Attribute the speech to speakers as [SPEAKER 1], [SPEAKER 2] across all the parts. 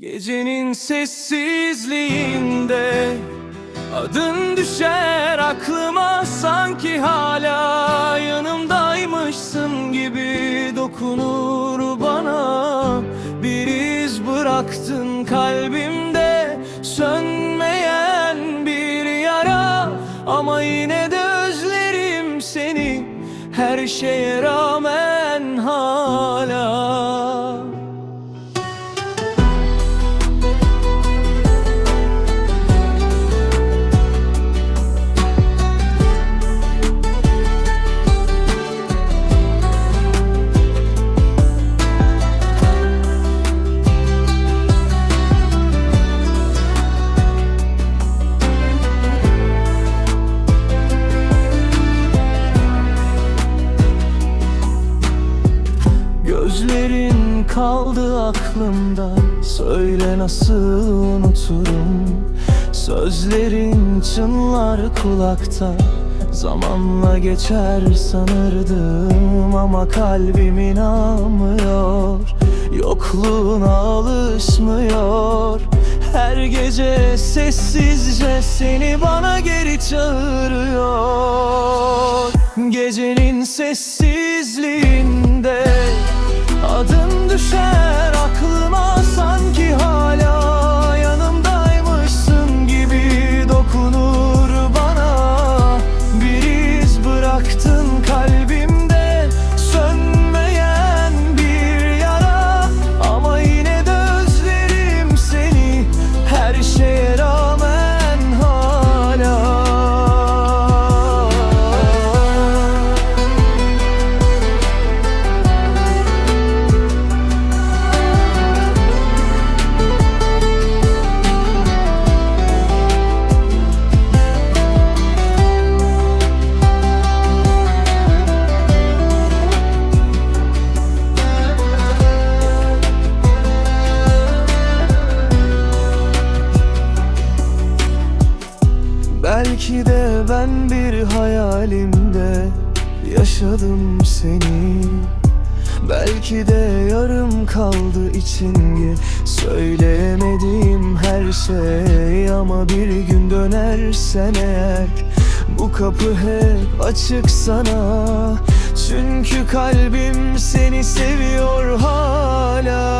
[SPEAKER 1] Gecenin sessizliğinde Adın düşer aklıma sanki hala yanımdaymışsın gibi dokunur bana. Bir iz bıraktın kalbimde Gözlerin kaldı aklımda. Söyle nasıl unuturum? Sözlerin çınlar kulakta. Zamanla geçer sanırdım Ama kalbim inanmıyor Yokluğuna alışmıyor. Her gece sessizce seni bana geri çağırıyor. Gecenin sessizliğinde Adın Belki de ben bir hayalimde yaşadım seni. Belki de yarım kaldı içinde Söyleyemediğim her şey Ama bir gün dönersen eğer Bu kapı hep açık sana. Çünkü kalbim seni seviyor hala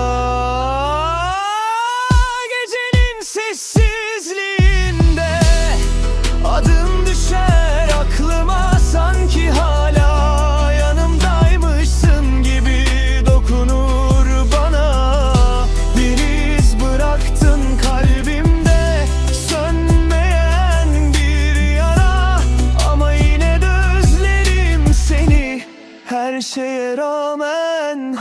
[SPEAKER 1] her şeye rağmen